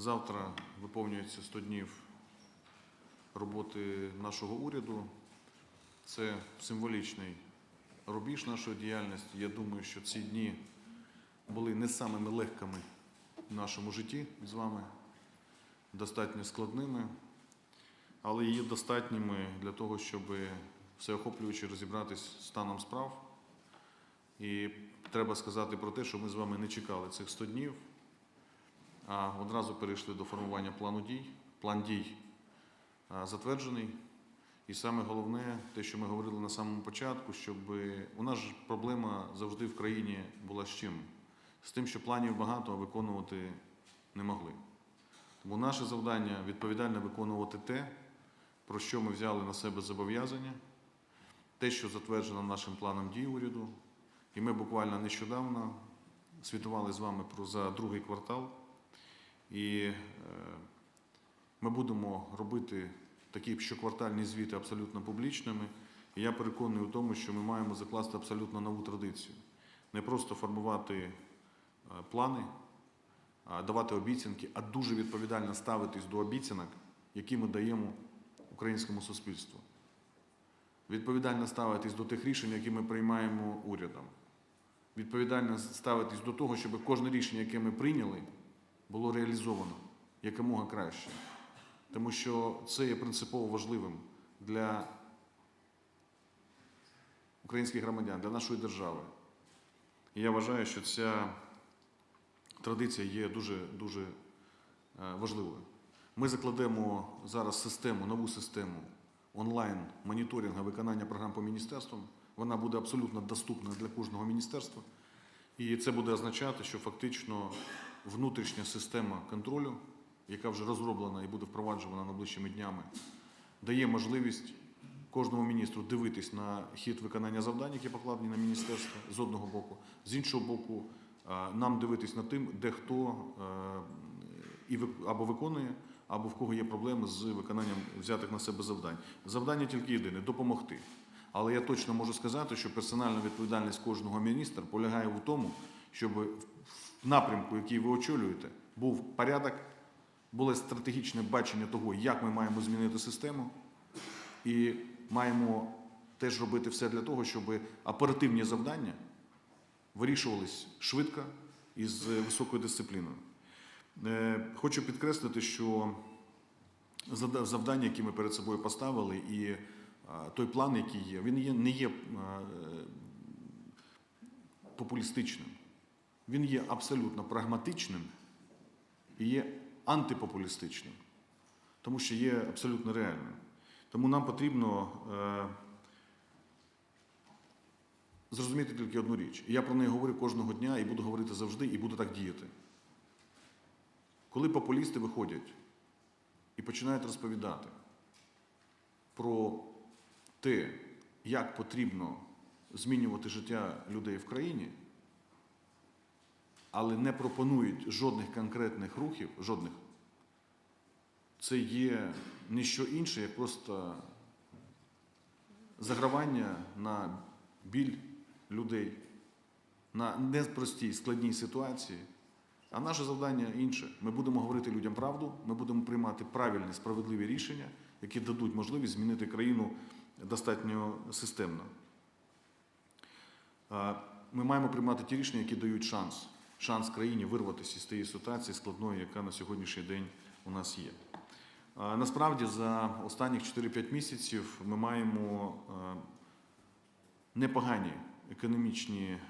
Завтра виповнюється 100 днів роботи нашого уряду. Це символічний рубіж нашої діяльності. Я думаю, що ці дні були не самими легкими в нашому житті з вами, достатньо складними, але є достатніми для того, щоб всеохоплюючи розібратись станом справ. І треба сказати про те, що ми з вами не чекали цих 100 днів, а одразу перейшли до формування плану дій. План дій затверджений. І саме головне, те, що ми говорили на самому початку, щоб у нас ж проблема завжди в країні була з чим? З тим, що планів багато, а виконувати не могли. Тому наше завдання відповідально виконувати те, про що ми взяли на себе зобов'язання, те, що затверджено нашим планом дій уряду. І ми буквально нещодавно світували з вами про за другий квартал. І е, ми будемо робити такі щоквартальні звіти абсолютно публічними. І я переконаний у тому, що ми маємо закласти абсолютно нову традицію. Не просто формувати е, плани, давати обіцянки, а дуже відповідально ставитись до обіцянок, які ми даємо українському суспільству. Відповідально ставитись до тих рішень, які ми приймаємо урядом. Відповідально ставитись до того, щоб кожне рішення, яке ми прийняли, було реалізовано якомога краще. Тому що це є принципово важливим для українських громадян, для нашої держави. І я вважаю, що ця традиція є дуже, дуже е, важливою. Ми закладемо зараз систему, нову систему онлайн моніторингу виконання програм по міністерствам. Вона буде абсолютно доступна для кожного міністерства. І це буде означати, що фактично внутрішня система контролю, яка вже розроблена і буде впроваджена найближчими днями, дає можливість кожному міністру дивитись на хід виконання завдань, які покладені на міністерство з одного боку, з іншого боку, е, нам дивитись над тим, де хто е, або виконує, або в кого є проблеми з виконанням взятих на себе завдань. Завдання тільки єдине допомогти. Але я точно можу сказати, що персональна відповідальність кожного міністра полягає в тому, щоб напрямку, який ви очолюєте, був порядок, було стратегічне бачення того, як ми маємо змінити систему, і маємо теж робити все для того, щоб оперативні завдання вирішувались швидко і з високою дисципліною. Е, Хочу підкреслити, що завдання, які ми перед собою поставили, і е, той план, який є, він не є е, популістичним. Він є абсолютно прагматичним і є антипопулістичним, тому що є абсолютно реальним. Тому нам потрібно е, зрозуміти тільки одну річ. І я про неї говорю кожного дня і буду говорити завжди, і буду так діяти. Коли популісти виходять і починають розповідати про те, як потрібно змінювати життя людей в країні, але не пропонують жодних конкретних рухів, жодних, це є не що інше, як просто загравання на біль людей, на непростій складній ситуації. А наше завдання інше. Ми будемо говорити людям правду, ми будемо приймати правильні, справедливі рішення, які дадуть можливість змінити країну достатньо системно. Ми маємо приймати ті рішення, які дають шанс, шанс країні вирватися із тієї ситуації складної, яка на сьогоднішній день у нас є. Насправді за останніх 4-5 місяців ми маємо е, непогані економічні е,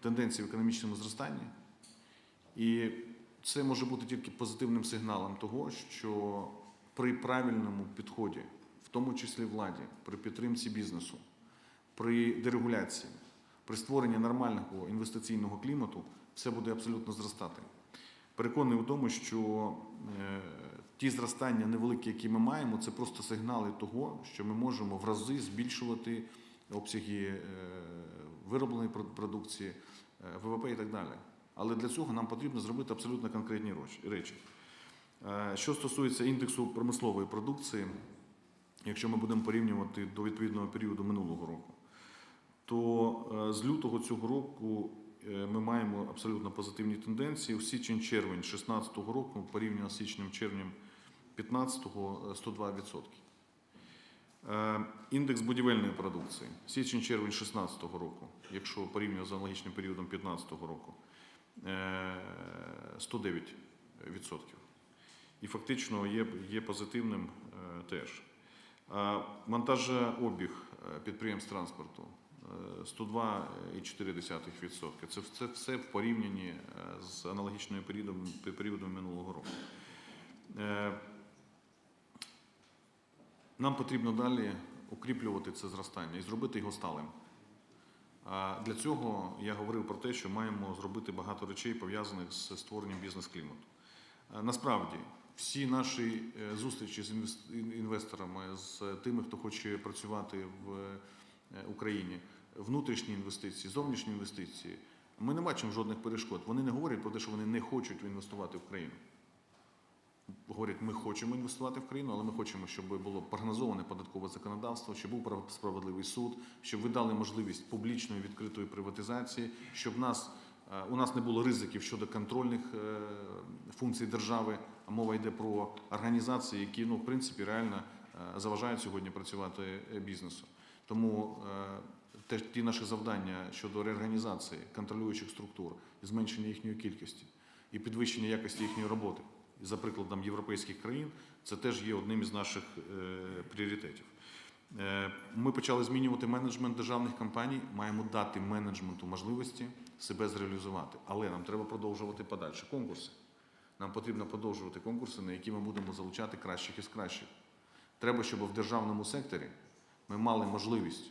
тенденції в економічному зростанні. І це може бути тільки позитивним сигналом того, що при правильному підході, в тому числі владі, при підтримці бізнесу, при дерегуляції, при створенні нормального інвестиційного клімату, все буде абсолютно зростати. Переконаний у тому, що е, ті зростання невеликі, які ми маємо, це просто сигнали того, що ми можемо в рази збільшувати обсяги е, виробленої продукції, е, ВВП і так далі. Але для цього нам потрібно зробити абсолютно конкретні речі. Що стосується індексу промислової продукції, якщо ми будемо порівнювати до відповідного періоду минулого року, то е, з лютого цього року е, ми маємо абсолютно позитивні тенденції. У січень-червень 2016 року порівняно з січнем-червнем 2015 – 102%. Е, Індекс будівельної продукції січень-червень 2016 року, якщо порівняно з аналогічним періодом 2015 року, е, 109%. І фактично є, є позитивним е, теж. Монтажообіг е, підприємств транспорту е, 102,4%. Це, це все в порівнянні е, з аналогічним періодом, періодом минулого року. Е, Нам потрібно далі укріплювати це зростання і зробити його сталим. Для цього я говорив про те, що маємо зробити багато речей, пов'язаних з створенням бізнес-клімату. Е, Насправді, всі наші зустрічі з інвесторами, з тими, хто хоче працювати в Україні, внутрішні інвестиції, зовнішні інвестиції, ми не бачимо жодних перешкод. Вони не говорять про те, що вони не хочуть інвестувати в країну. Говорять, ми хочемо інвестувати в країну, але ми хочемо, щоб було прогнозоване податкове законодавство, щоб був справедливий суд, щоб ви дали можливість публічної відкритої приватизації, щоб нас, е, у нас не було ризиків щодо контрольних е, функцій держави. Мова йде про організації, які ну, в принципі реально е, заважають сьогодні працювати бізнесу. Тому е, те, ті наші завдання щодо реорганізації контролюючих структур, зменшення їхньої кількості і підвищення якості їхньої роботи, за прикладом європейських країн, це теж є одним із наших е, пріоритетів. Е, Ми почали змінювати менеджмент державних компаній, маємо дати менеджменту можливості себе зреалізувати. Але нам треба продовжувати подальші конкурси. Нам потрібно продовжувати конкурси, на які ми будемо залучати кращих із кращих. Треба, щоб в державному секторі ми мали можливість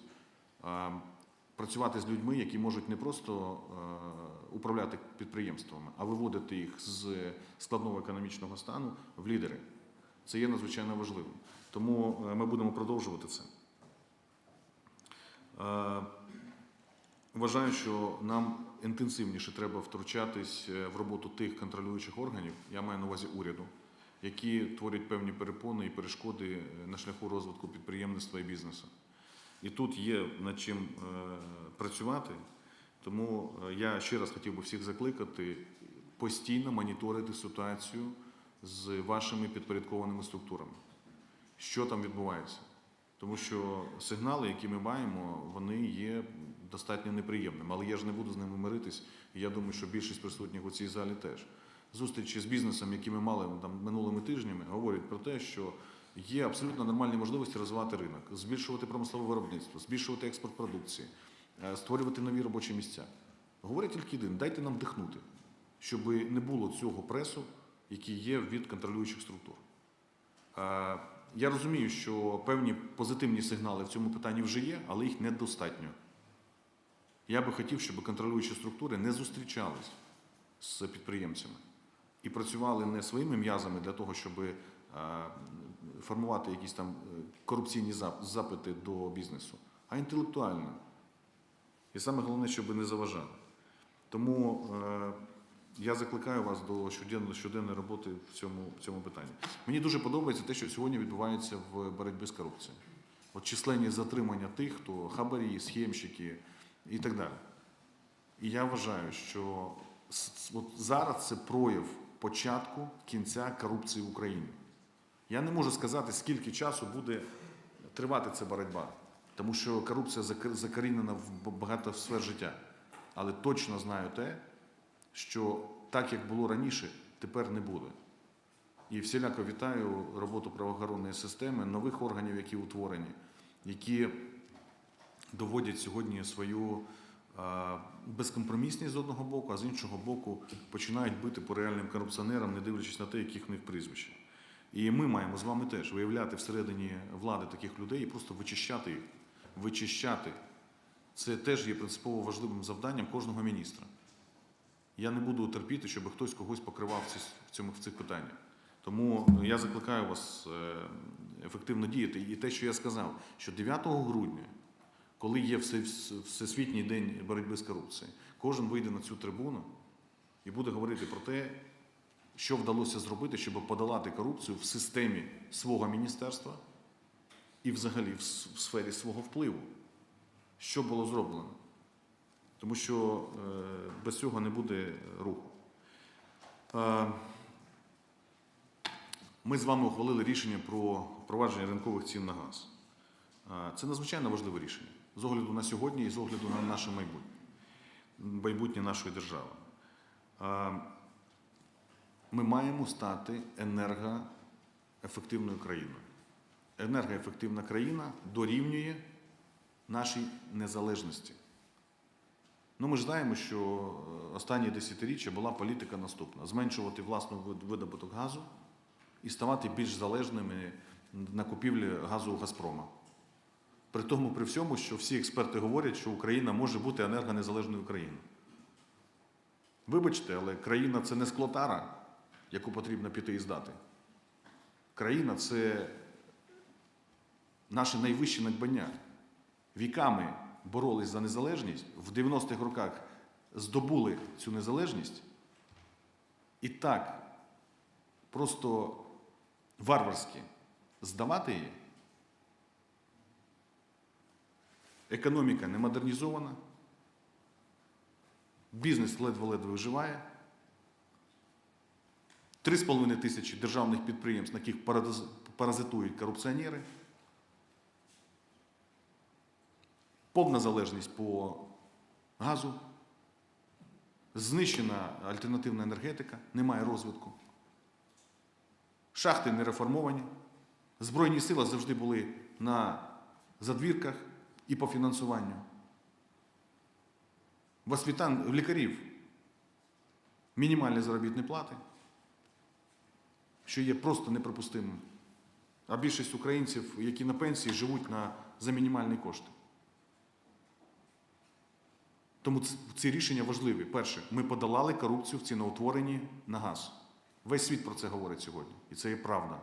працювати з людьми, які можуть не просто е, управляти підприємствами, а виводити їх з складного економічного стану в лідери. Це є надзвичайно важливим. Тому е, ми будемо продовжувати це. Е, Вважаю, що нам інтенсивніше треба втручатись в роботу тих контролюючих органів, я маю на увазі уряду, які творять певні перепони і перешкоди на шляху розвитку підприємництва і бізнесу. І тут є над чим е, працювати. Тому е, я ще раз хотів би всіх закликати постійно моніторити ситуацію з вашими підпорядкованими структурами. Що там відбувається? Тому що сигнали, які ми маємо, вони є достатньо неприємними. Але я ж не буду з ними миритись. І я думаю, що більшість присутніх у цій залі теж. Зустрічі з бізнесом, які ми мали там минулими тижнями, говорять про те, що є абсолютно нормальні можливості розвивати ринок, збільшувати промислове виробництво, збільшувати експорт продукції, е, створювати нові робочі місця. Говорять тільки один: дайте нам дихнути, щоб не було цього пресу, який є від контролюючих структур. Е, Я розумію, що певні позитивні сигнали в цьому питанні вже є, але їх недостатньо. Я би хотів, щоб контролюючі структури не зустрічались з підприємцями і працювали не своїми м'язами для того, щоб формувати якісь там е, корупційні запити до бізнесу, а інтелектуально. І саме головне, щоб не заважали. Тому е, я закликаю вас до щоденної, щоденної роботи в цьому, в цьому питанні. Мені дуже подобається те, що сьогодні відбувається в боротьбі з корупцією. От численні затримання тих, хто хабарі, схемщики і так далі. І я вважаю, що от зараз це прояв початку кінця корупції в Україні. Я не можу сказати, скільки часу буде тривати ця боротьба, тому що корупція закорінена в багато сфер життя. Але точно знаю те, що так, як було раніше, тепер не буде. І всіляко вітаю роботу правоохоронної системи, нових органів, які утворені, які доводять сьогодні свою безкомпромісність з одного боку, а з іншого боку починають бити по реальним корупціонерам, не дивлячись на те, яких в них прізвища. І ми маємо з вами теж виявляти всередині влади таких людей і просто вичищати їх. Вичищати. Це теж є принципово важливим завданням кожного міністра. Я не буду терпіти, щоб хтось когось покривав в цьому в цих питаннях. Тому я закликаю вас е, ефективно діяти. І те, що я сказав, що 9 грудня, коли є Всесвітній день боротьби з корупцією, кожен вийде на цю трибуну і буде говорити про те, що вдалося зробити, щоб подолати корупцію в системі свого міністерства і взагалі в сфері свого впливу. Що було зроблено? тому що е, без цього не буде руху. Е, Ми з вами ухвалили рішення про впровадження ринкових цін на газ. Е, Це надзвичайно важливе рішення з огляду на сьогодні і з огляду на наше майбутнє, майбутнє нашої держави. Ми маємо стати енергоефективною країною. Енергоефективна країна дорівнює нашій незалежності. Ну, ми ж знаємо, що е, останні десятиріччя була політика наступна: зменшувати власний видобуток газу і ставати більш залежними на купівлі газу у Газпрома. При тому, при всьому, що всі експерти говорять, що Україна може бути енергонезалежною країною. Вибачте, але країна це не склотара, яку потрібно піти і здати. Країна це наше найвище надбання. Віками боролись за незалежність, в 90-х роках здобули цю незалежність. І так просто варварськи здавати її. Економіка не модернізована, бізнес ледве-ледве виживає. 3,5 тисячі державних підприємств, на яких паразитують корупціонери. Повна залежність по газу. Знищена альтернативна енергетика, немає розвитку. Шахти не реформовані. Збройні сили завжди були на задвірках і по фінансуванню. В освітан лікарів мінімальні заробітні плати, що є просто неприпустимим. А більшість українців, які на пенсії, живуть на, за мінімальні кошти. Тому ці рішення важливі. Перше, ми подолали корупцію в ціноутворенні на газ. Весь світ про це говорить сьогодні, і це є правда.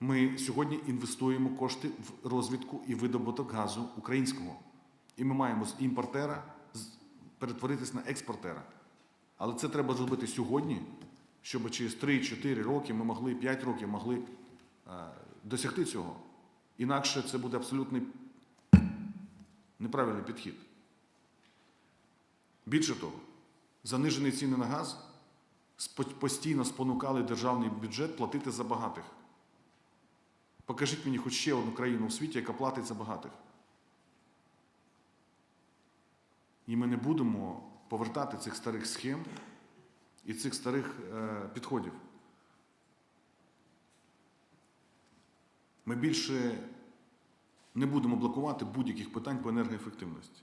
Ми сьогодні інвестуємо кошти в розвідку і видобуток газу українського. І ми маємо з імпортера перетворитись на експортера. Але це треба зробити сьогодні, щоб через 3-4 роки ми могли, 5 років могли е, досягти цього. Інакше це буде абсолютно неправильний підхід. Більше того, занижені ціни на газ постійно спонукали державний бюджет платити за багатих. Покажіть мені хоч ще одну країну у світі, яка платить за багатих. І ми не будемо повертати цих старих схем і цих старих е, підходів. Ми більше не будемо блокувати будь-яких питань по енергоефективності.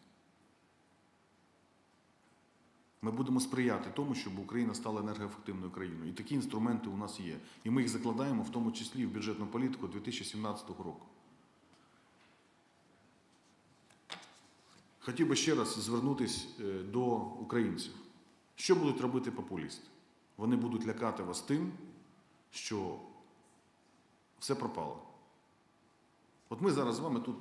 Ми будемо сприяти тому, щоб Україна стала енергоефективною країною. І такі інструменти у нас є. І ми їх закладаємо в тому числі в бюджетну політику 2017 року. Хотів би ще раз звернутися е, до українців. Що будуть робити популісти? Вони будуть лякати вас тим, що все пропало. От ми зараз з вами тут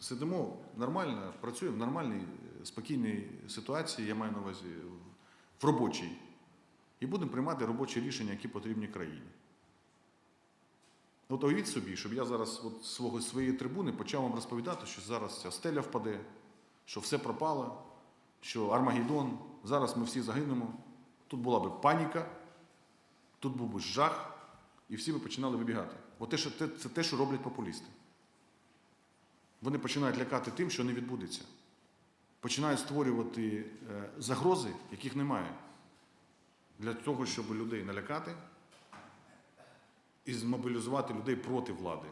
сидимо нормально, працюємо в нормальній, е, спокійній ситуації, я маю на увазі в робочій, і будемо приймати робочі рішення, які потрібні країні. От уявіть собі, щоб я зараз от свого, своєї трибуни почав вам розповідати, що зараз ця стеля впаде, що все пропало, що Армагеддон, зараз ми всі загинемо. Тут була би паніка, тут був би жах, і всі би починали вибігати. От те, що, те, це те, що роблять популісти. Вони починають лякати тим, що не відбудеться. Починають створювати е, загрози, яких немає. Для того, щоб людей налякати і змобілізувати людей проти влади.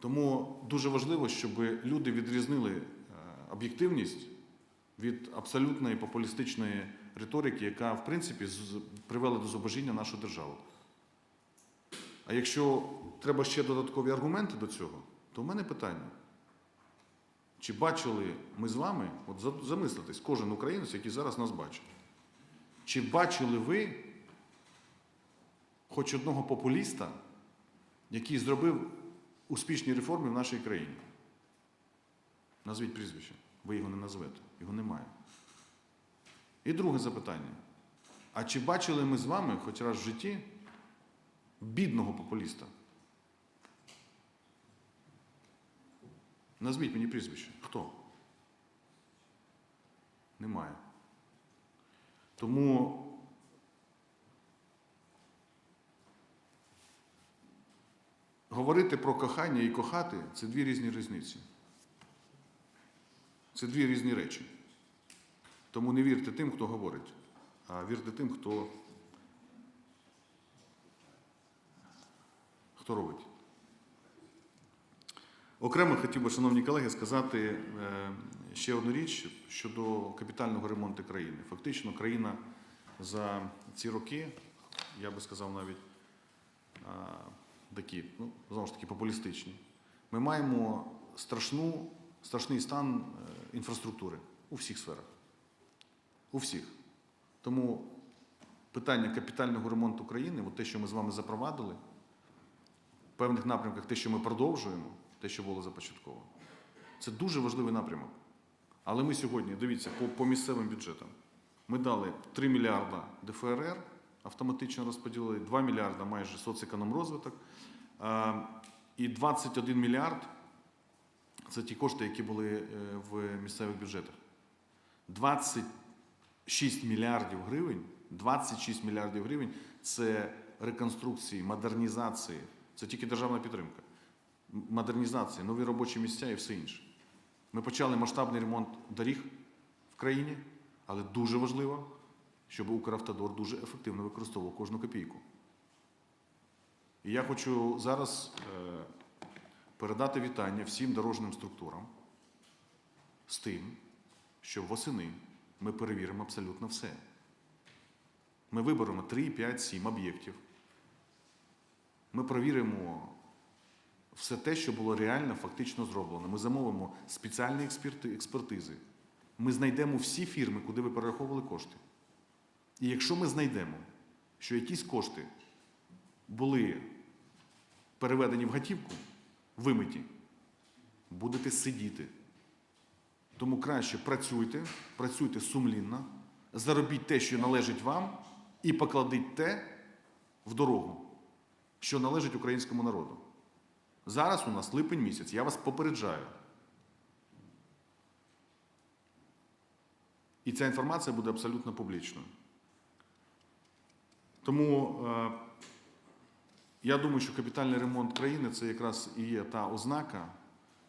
Тому дуже важливо, щоб люди відрізнили об'єктивність від абсолютної популістичної риторики, яка, в принципі, привела до зубожіння нашу державу. А якщо треба ще додаткові аргументи до цього, то в мене питання. Чи бачили ми з вами, от за- замислитесь, кожен українець, який зараз нас бачить, чи бачили ви хоч одного популіста, який зробив успішні реформи в нашій країні? Назвіть прізвище, ви його не назвете, його немає. І друге запитання. А чи бачили ми з вами хоч раз в житті бідного популіста? Назвіть мені прізвище. Хто? Немає. Тому говорити про кохання і кохати це дві різні різниці. Це дві різні речі. Тому не вірте тим, хто говорить, а вірте тим, хто, хто робить. Окремо хотів би, шановні колеги, сказати е, ще одну річ щодо капітального ремонту країни. Фактично, країна за ці роки, я би сказав навіть такі, ну, знову ж таки, популістичні. Ми маємо страшну, страшний стан е, інфраструктури у всіх сферах. У всіх. Тому питання капітального ремонту країни, от те, що ми з вами запровадили, в певних напрямках, те, що ми продовжуємо, те, що було започатковано, це дуже важливий напрямок. Але ми сьогодні, дивіться, по, по місцевим бюджетам, ми дали 3 мільярда ДФРР, автоматично розподілили, 2 мільярда майже соцекономрозвиток, а, і 21 мільярд це ті кошти, які були е, в місцевих бюджетах. 26 мільярдів гривень, 26 мільярдів гривень це реконструкції, модернізації, це тільки державна підтримка. Модернізації, нові робочі місця і все інше. Ми почали масштабний ремонт доріг в країні, але дуже важливо, щоб Укравтодор дуже ефективно використовував кожну копійку. І я хочу зараз е, передати вітання всім дорожнім структурам з тим, що восени ми перевіримо абсолютно все. Ми виберемо 3, 5, 7 об'єктів. Ми перевіримо все те, що було реально фактично зроблено. Ми замовимо спеціальні експерти, експертизи. Ми знайдемо всі фірми, куди ви перераховували кошти. І якщо ми знайдемо, що якісь кошти були переведені в готівку, вимиті, будете сидіти. Тому краще працюйте, працюйте сумлінно, заробіть те, що належить вам, і покладіть те в дорогу, що належить українському народу. Зараз у нас липень місяць, я вас попереджаю. І ця інформація буде абсолютно публічною. Тому е, я думаю, що капітальний ремонт країни це якраз і є та ознака,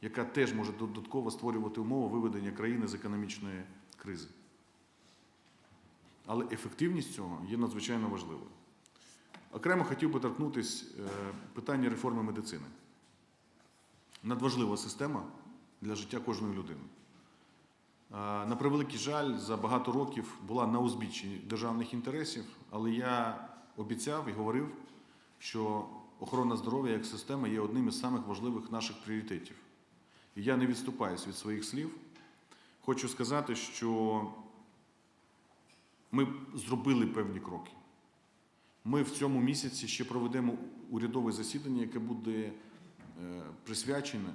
яка теж може додатково створювати умови виведення країни з економічної кризи. Але ефективність цього є надзвичайно важливою. Окремо хотів би торкнутися е, питання реформи медицини. Надважлива система для життя кожної людини. Е, На превеликий жаль, за багато років була на узбіччі державних інтересів, але я обіцяв і говорив, що охорона здоров'я як система є одним із самих важливих наших пріоритетів. І я не відступаюсь від своїх слів. Хочу сказати, що ми зробили певні кроки. Ми в цьому місяці ще проведемо урядове засідання, яке буде е, присвячене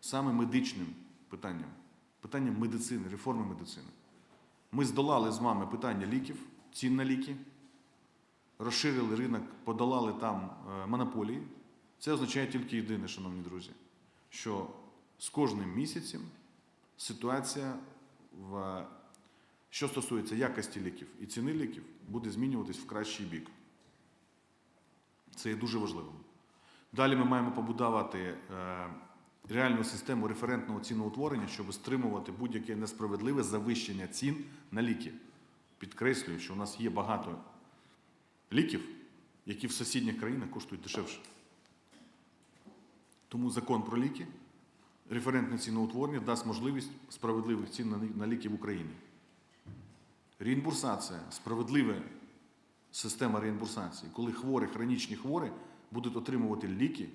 саме медичним питанням, питанням медицини, реформи медицини. Ми здолали з вами питання ліків, цін на ліки, розширили ринок, подолали там е, монополії. Це означає тільки єдине, шановні друзі, що з кожним місяцем ситуація, в, що стосується якості ліків і ціни ліків, буде змінюватись в кращий бік. Це є дуже важливим. Далі ми маємо побудувати е, реальну систему референтного ціноутворення, щоб стримувати будь-яке несправедливе завищення цін на ліки. Підкреслюю, що у нас є багато ліків, які в сусідніх країнах коштують дешевше. Тому закон про ліки, референтне ціноутворення дасть можливість справедливих цін на ліки в Україні. Реімбурсація справедлива система реімбурсації, коли хворі, хронічні хворі будуть отримувати ліки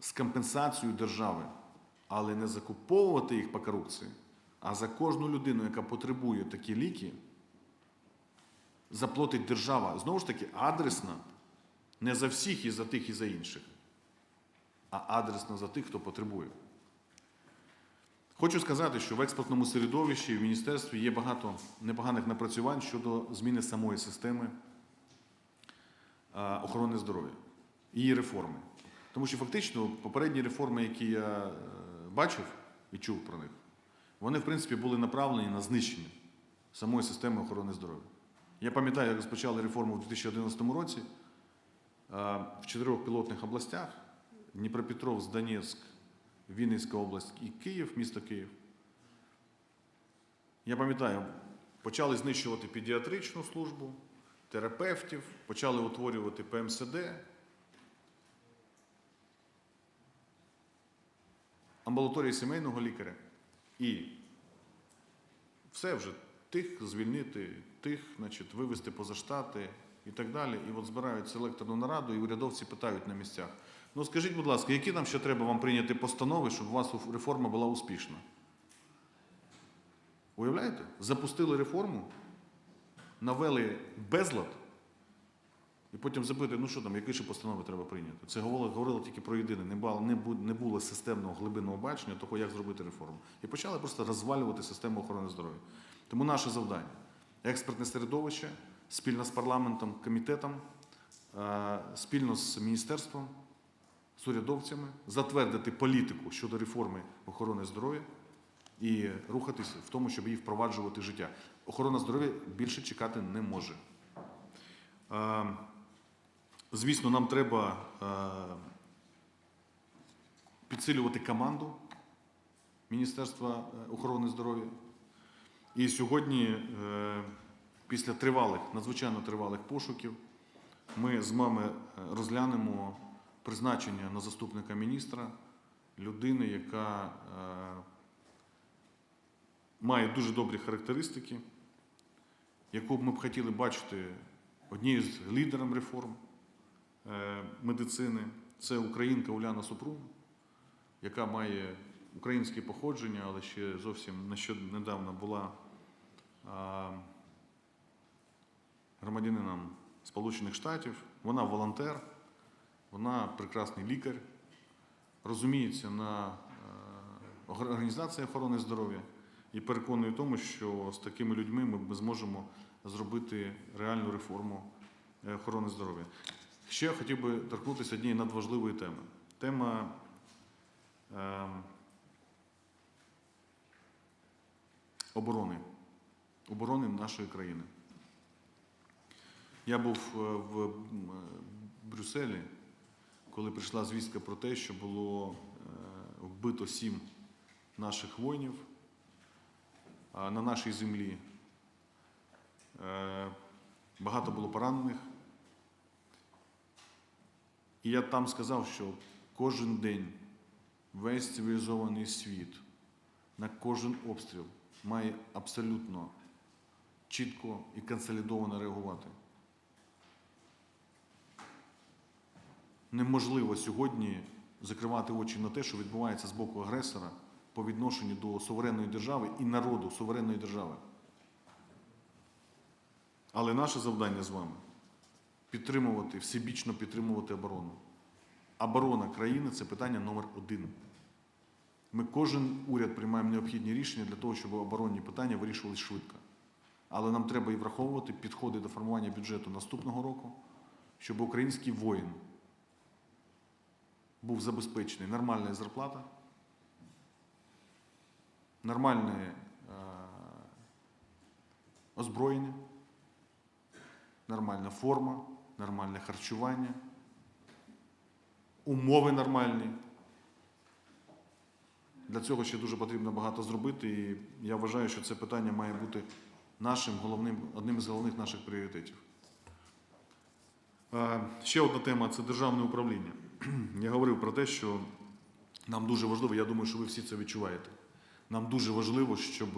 з компенсацією держави, але не закуповувати їх по корупції, а за кожну людину, яка потребує такі ліки, заплатить держава. Знову ж таки, адресно, не за всіх і за тих, і за інших, а адресно за тих, хто потребує. Хочу сказати, що в експортному середовищі в міністерстві є багато непоганих напрацювань щодо зміни самої системи охорони здоров'я, її реформи. Тому що фактично попередні реформи, які я е, бачив і чув про них, вони, в принципі, були направлені на знищення самої системи охорони здоров'я. Я пам'ятаю, як розпочали реформу в 2011 році е, в чотирьох пілотних областях: Дніпропетровськ, Донецьк, Вінницька область і Київ, місто Київ. Я пам'ятаю, почали знищувати педіатричну службу, терапевтів, почали утворювати ПМСД. Амбулаторії сімейного лікаря. І все вже тих звільнити, тих, значить, вивести поза штати і так далі. І от збирають селекторну нараду, і урядовці питають на місцях. Ну скажіть, будь ласка, які нам ще треба вам прийняти постанови, щоб у вас реформа була успішна? Уявляєте? Запустили реформу, навели безлад, і потім запитують, ну що там, які ще постанови треба прийняти. Це говорило, говорило тільки про єдине. Не було, не було системного глибинного бачення того, як зробити реформу. І почали просто розвалювати систему охорони здоров'я. Тому наше завдання експертне середовище спільно з парламентом, комітетом, е, спільно з міністерством, з урядовцями, затвердити політику щодо реформи охорони здоров'я і рухатись в тому, щоб її впроваджувати в життя. Охорона здоров'я більше чекати не може. Е, Звісно, нам треба е, підсилювати команду Міністерства охорони здоров'я. І сьогодні, е, після тривалих, надзвичайно тривалих пошуків, ми з вами е, розглянемо призначення на заступника міністра людини, яка е, має дуже добрі характеристики, яку б ми б хотіли бачити однією з лідером реформ медицини. Це українка Уляна Супрун, яка має українське походження, але ще зовсім недавно була громадянином Сполучених Штатів. Вона волонтер, вона прекрасний лікар, розуміється на е, організації охорони здоров'я і переконує тому, що з такими людьми ми зможемо зробити реальну реформу е, охорони здоров'я. Ще я хотів би торкнутися однієї надважливої теми. Тема е, оборони, оборони нашої країни. Я був е, в е, Брюсселі, коли прийшла звістка про те, що було е, вбито сім наших воїнів на нашій землі. Багато було поранених. І я там сказав, що кожен день весь цивілізований світ на кожен обстріл має абсолютно чітко і консолідовано реагувати. Неможливо сьогодні закривати очі на те, що відбувається з боку агресора по відношенню до суверенної держави і народу суверенної держави. Але наше завдання з вами підтримувати, всебічно підтримувати оборону. Оборона країни це питання номер один. Ми кожен уряд приймаємо необхідні рішення для того, щоб оборонні питання вирішувались швидко. Але нам треба і враховувати підходи до формування бюджету наступного року, щоб український воїн був забезпечений нормальна зарплата, нормальне е, озброєння, нормальна форма, нормальне харчування, умови нормальні. Для цього ще дуже потрібно багато зробити, і я вважаю, що це питання має бути нашим головним, одним із головних наших пріоритетів. Е, Ще одна тема це державне управління. Я говорив про те, що нам дуже важливо, я думаю, що ви всі це відчуваєте. Нам дуже важливо, щоб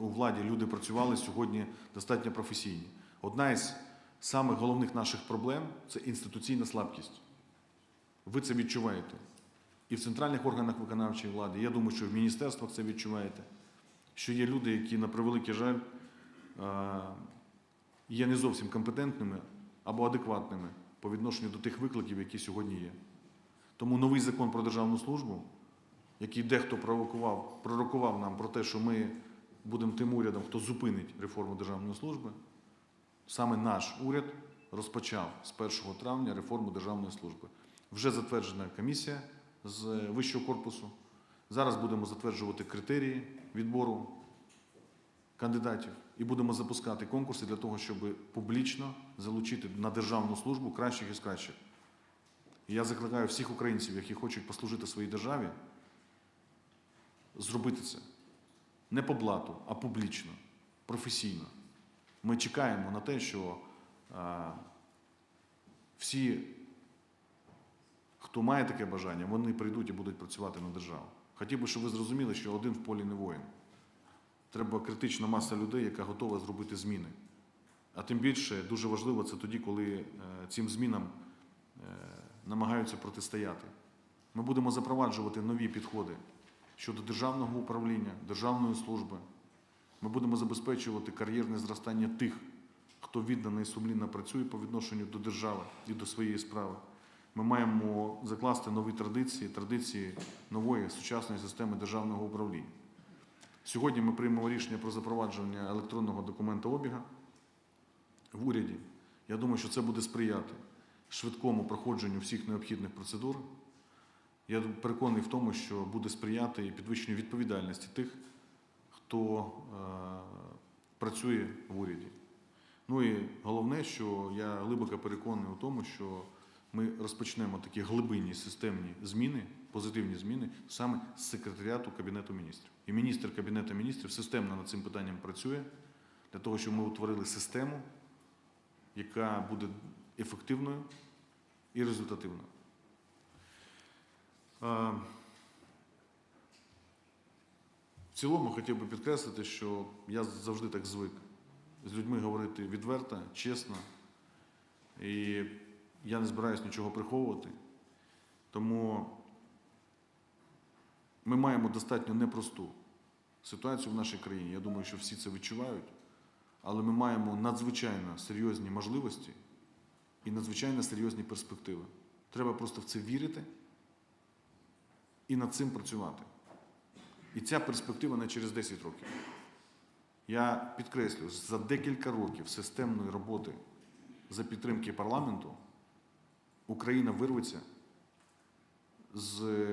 у владі люди працювали сьогодні достатньо професійні. Одна із самих головних наших проблем це інституційна слабкість. Ви це відчуваєте. І в центральних органах виконавчої влади, я думаю, що в міністерствах це відчуваєте. Що є люди, які, на превеликий жаль, є не зовсім компетентними або адекватними по відношенню до тих викликів, які сьогодні є. Тому новий закон про державну службу, який дехто пророкував, пророкував нам про те, що ми будемо тим урядом, хто зупинить реформу державної служби, саме наш уряд розпочав з 1 травня реформу державної служби. вже затверджена комісія з вищого корпусу. Зараз будемо затверджувати критерії відбору кандидатів і будемо запускати конкурси для того, щоб публічно залучити на державну службу кращих із кращих. І я закликаю всіх українців, які хочуть послужити своїй державі, зробити це не по блату, а публічно, професійно. Ми чекаємо на те, що а, всі, хто має таке бажання, вони прийдуть і будуть працювати на державу. Хотів би, щоб ви зрозуміли, що один в полі не воїн. Треба критична маса людей, яка готова зробити зміни. А тим більше дуже важливо це тоді, коли е, цим змінам е, намагаються протистояти. Ми будемо запроваджувати нові підходи щодо державного управління, державної служби. Ми будемо забезпечувати кар'єрне зростання тих, хто віддано і сумлінно працює по відношенню до держави і до своєї справи. Ми маємо закласти нові традиції, традиції нової сучасної системи державного управління. Сьогодні ми приймемо рішення про запровадження електронного документообіга в уряді. Я думаю, що це буде сприяти швидкому проходженню всіх необхідних процедур. Я переконаний в тому, що буде сприяти і підвищенню відповідальності тих, хто е, працює в уряді. Ну і головне, що я глибоко переконаний у тому, що ми розпочнемо такі глибинні системні зміни, позитивні зміни саме з секретаріату Кабінету міністрів. І міністр Кабінету міністрів системно над цим питанням працює для того, щоб ми утворили систему, яка буде ефективною і результативною. В цілому хотів би підкреслити, що я завжди так звик з людьми говорити відверто, чесно. І я не збираюсь нічого приховувати. Тому ми маємо достатньо непросту ситуацію в нашій країні. Я думаю, що всі це відчувають. Але ми маємо надзвичайно серйозні можливості і надзвичайно серйозні перспективи. Треба просто в це вірити і над цим працювати. І ця перспектива не через 10 років. Я підкреслю, за декілька років системної роботи за підтримки парламенту Україна вирветься з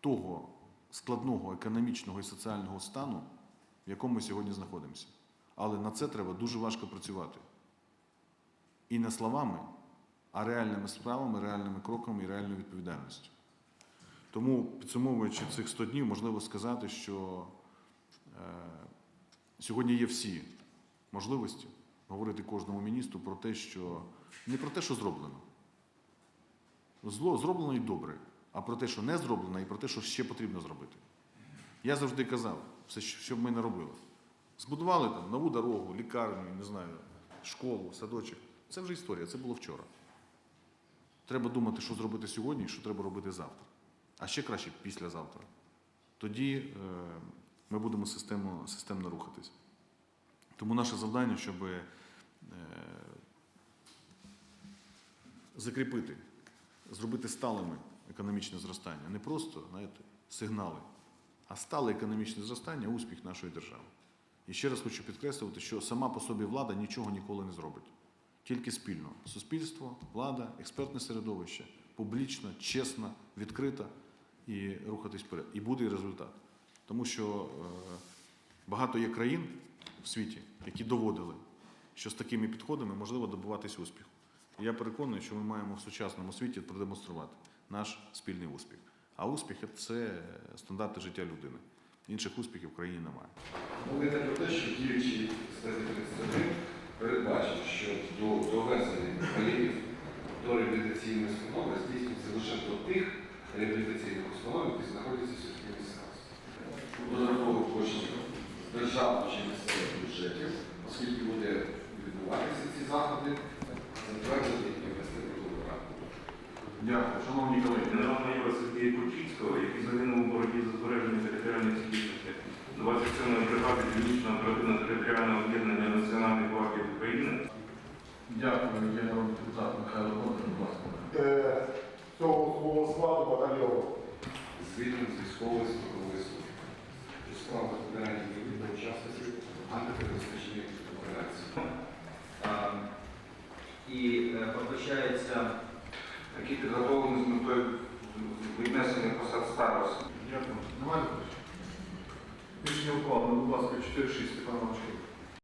того складного економічного і соціального стану, в якому ми сьогодні знаходимося. Але на це треба дуже важко працювати. І не словами, а реальними справами, реальними кроками і реальною відповідальністю. Тому, підсумовуючи цих 100 днів, можливо сказати, що е, сьогодні є всі можливості говорити кожному міністру про те, що не про те, що зроблено. Зло зроблено і добре, а про те, що не зроблено, і про те, що ще потрібно зробити. Я завжди казав, все, що б ми не робили. Збудували там нову дорогу, лікарню, не знаю, школу, садочок. Це вже історія, це було вчора. Треба думати, що зробити сьогодні і що треба робити завтра. А ще краще післязавтра. Тоді е, ми будемо системно, системно рухатись. Тому наше завдання, щоб е, закріпити, зробити сталими економічне зростання. Не просто, знаєте, сигнали, а стале економічне зростання успіх нашої держави. І ще раз хочу підкреслювати, що сама по собі влада нічого ніколи не зробить. Тільки спільно. Суспільство, влада, експертне середовище, публічно, чесно, відкрито і рухатись вперед. І буде і результат. Тому що е, багато є країн в світі, які доводили, що з такими підходами можливо добиватись успіху. Я переконаний, що ми маємо в сучасному світі продемонструвати наш спільний успіх. А успіх це стандарти життя людини. Інших успіхів в країні немає. Мовити про те, що діючий статті 31 передбачив, що до довезення інвалідів до реабілітаційної установи здійснюється лише до тих реабілітаційних установ, які знаходяться в сільській місцевості. Додаткових коштів з державних чи місцевих бюджетів, оскільки буде відбуватися ці заходи, затвердити і. Дякую, шановні колеги. Генерал майора Сергія Кучицького, який загинув у боротьбі за збереження територіальної цілісності 27-ї бригади Північного оперативно-територіального об'єднання Національної гвардії України. Дякую, я народний депутат Михайло Бондар, будь ласка. е, цього особового складу батальйону. Звільнено з військової строкової служби. У складу війни учасників антитерористичної операції. І пропущаються передбачається які підготовлені з метою віднесення посад старості. Дякую. Немає? Рішення ухвалено. Будь ласка, 4-6, Степан Іванович.